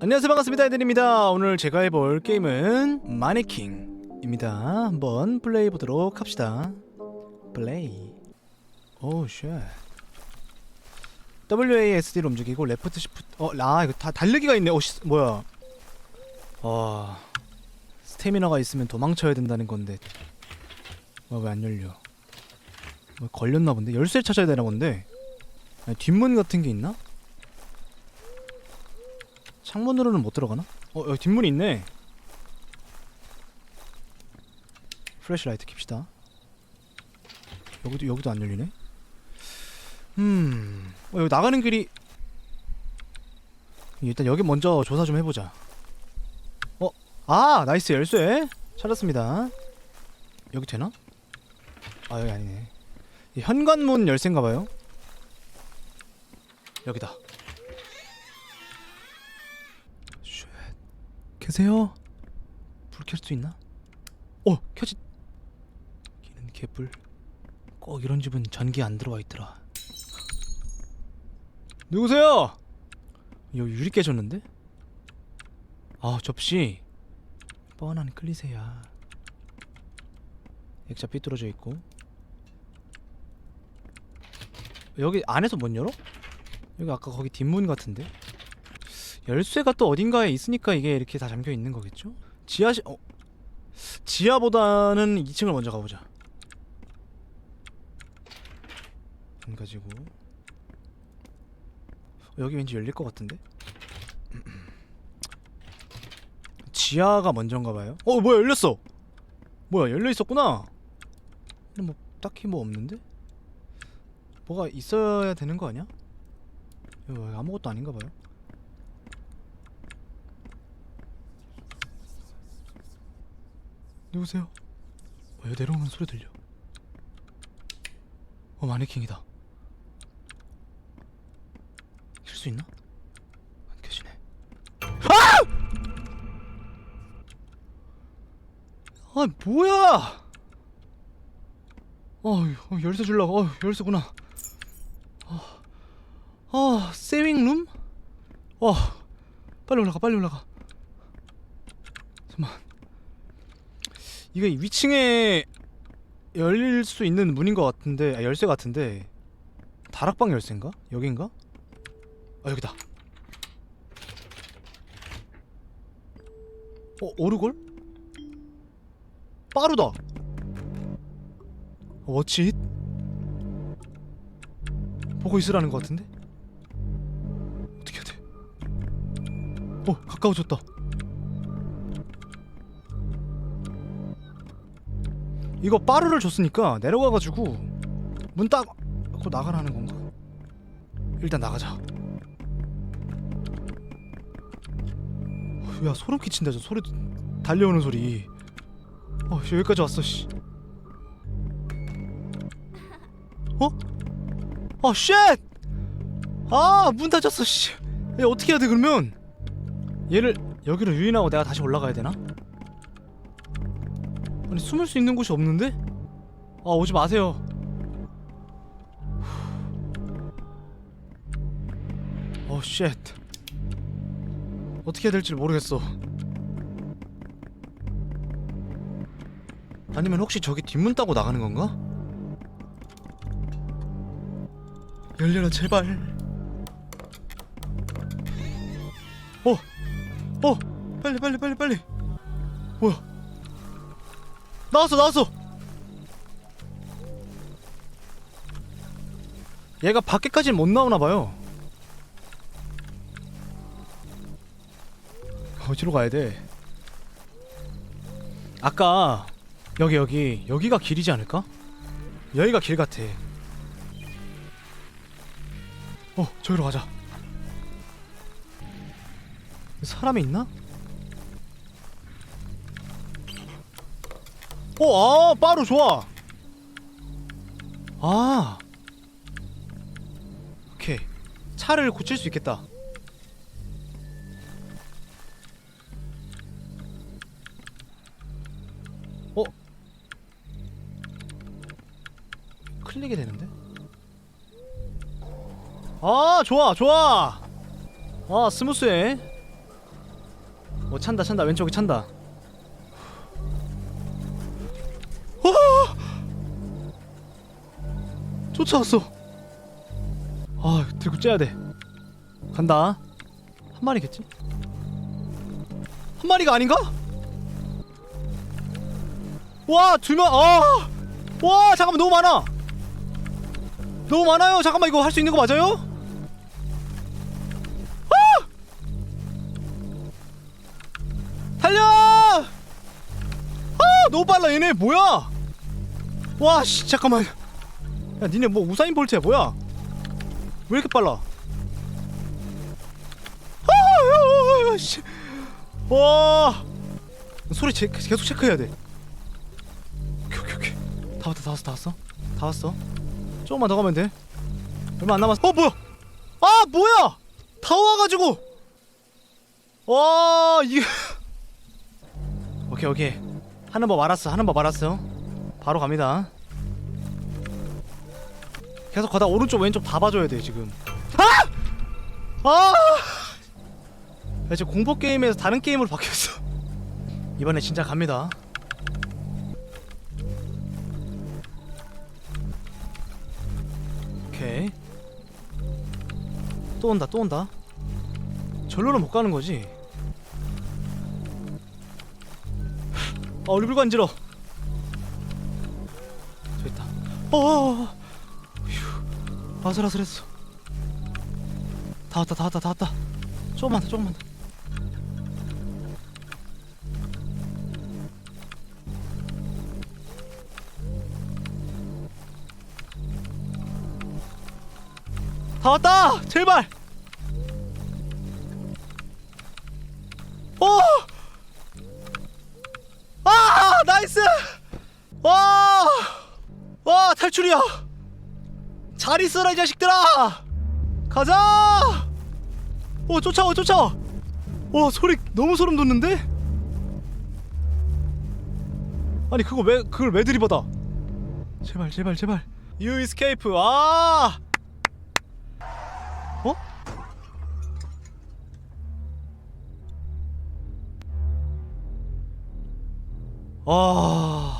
안녕하세요. 반갑습니다. 에덴입니다. 오늘 제가 해볼 게임은 마네킹입니다. 한번 플레이 보도록 합시다. 플레이. 오쉣 WASD로 움직이고 레프트 시프트 어라 이거 다 달리기가 있네. 오 씨, 뭐야. 어 스태미너가 있으면 도망쳐야 된다는 건데. 왜안 열려? 뭐 걸렸나 본데? 열쇠 찾아야 되나 본데? 아니, 뒷문 같은 게 있나? 창문으로는 못 들어가나? 어 여기 뒷문이 있네. 플래시라이트 킵시다. 여기도 여기도 안 열리네. 음 어, 여기 나가는 길이 일단 여기 먼저 조사 좀 해보자. 어? 아 나이스 열쇠. 찾았습니다. 여기 되나? 아 여기 아니네. 이 현관문 열쇠인가봐요. 여기다 계세요? 불 켤 수 있나? 어 켜지. 기는 개불. 꼭 이런 집은 전기 안 들어와 있더라. 누구세요? 여기 유리 깨졌는데? 아 접시. 뻔한 클리세야. 액자 삐뚤어져 있고. 여기 안에서 못 열어? 여기 아까 거기 뒷문 같은데? 열쇠가 또 어딘가에 있으니까 이게 이렇게 다 잠겨 있는 거겠죠? 지하실 어 지하보다는 2층을 먼저 가보자. 안 가지고 어, 여기 왠지 열릴 것 같은데? 지하가 먼저인가 봐요. 어 뭐야 열렸어. 뭐야 열려 있었구나. 뭐 딱히 뭐 없는데? 뭐가 있어야 되는 거 아니야? 이거 아무것도 아닌가 봐요. 누구세요? 어, 여기 내려오는 소리 들려. 어 마네킹이다. 킬수 있나? 안 켜지네. 아! 아 뭐야? 어, 어 열쇠 줄라고. 어 열쇠구나. 아, 아 세윙룸? 와, 빨리 올라가, 빨리 올라가. 잠만. 이게 위층에 열릴 수 있는 문인 것 같은데 아, 열쇠 같은데 다락방 열쇠인가? 여긴가? 아 여기다 어 오르골? 빠르다 어, 워치 보고 있으라는 것 같은데? 어떻게 해야 돼? 어 가까워졌다 이거 빠루를 줬으니까 내려가가지고 문딱고 나가라는 건가? 일단 나가자. 어, 야 소름 끼친다 저 소리 달려오는 소리. 어 씨, 여기까지 왔어 씨. 어? 아 쉣! 아문 닫혔어 씨. 얘 어떻게 해야 돼 그러면? 얘를 여기로 유인하고 내가 다시 올라가야 되나? 아니 숨을 수 있는 곳이 없는데? 아 오지 마세요. 어 쉣. 어떻게 해야 될지 모르겠어. 아니면 혹시 저기 뒷문 따고 나가는 건가? 열려라 제발. 어, 어, 빨리 빨리 빨리 빨리. 뭐야? 나왔어 나왔어. 얘가 밖에까지는 못 나오나 봐요. 어디로 가야 돼? 아까 여기 여기 여기가 길이지 않을까? 여기가 길 같아. 어 저기로 가자. 사람이 있나? 어, 아, 빠루 좋아. 아, 오케이. 차를 고칠 수 있겠다. 어? 클릭이 되는데? 아, 좋아, 좋아. 아, 스무스해. 어 찬다 찬다 왼쪽에 찬다 쫓아왔어 아 들고 째야 돼 간다 한 마리겠지? 한 마리가 아닌가? 와 두명 아! 와 잠깐만 너무 많아 너무 많아요 잠깐만 이거 할 수 있는 거 맞아요? 달려! 아 너무 빨라 얘네 뭐야? 와씨 잠깐만 야 니네 뭐 우사인 볼트야 뭐야? 왜 이렇게 빨라? 아, 야, 씨. 와 소리 제, 계속 체크해야 돼. 오케이 오케이 오케이 다 왔다 다 왔어 다 왔어 다 왔어. 조금만 더 가면 돼. 얼마 안 남았어. 어 뭐야? 아 뭐야? 다 와가지고. 와 이게. 오케이 오케이 하는 법 알았어 하는 법 알았어 바로 갑니다 계속 가다 오른쪽 왼쪽 다 봐줘야 돼 지금. 아! 아! 야, 지금 공포 게임에서 다른 게임으로 바뀌었어. 이번에 진짜 갑니다. 오케이. 또 온다 또 온다. 절로는 못 가는 거지? 아 얼굴 간지러 저 있다. 어어어 휴 아슬아슬했어. 다 왔다 다 왔다 다 왔다. 조금만 더 조금만 더. 다 왔다! 제발! 어 아! 나이스! 와, 와 탈출이야 잘 있어라 이 자식들아! 가자! 오 쫓아와 쫓아와 와 소리 너무 소름 돋는데? 아니 그거 왜 그걸 왜 들이받아? 제발 제발 제발. 유 이스케이프 아! 어? 아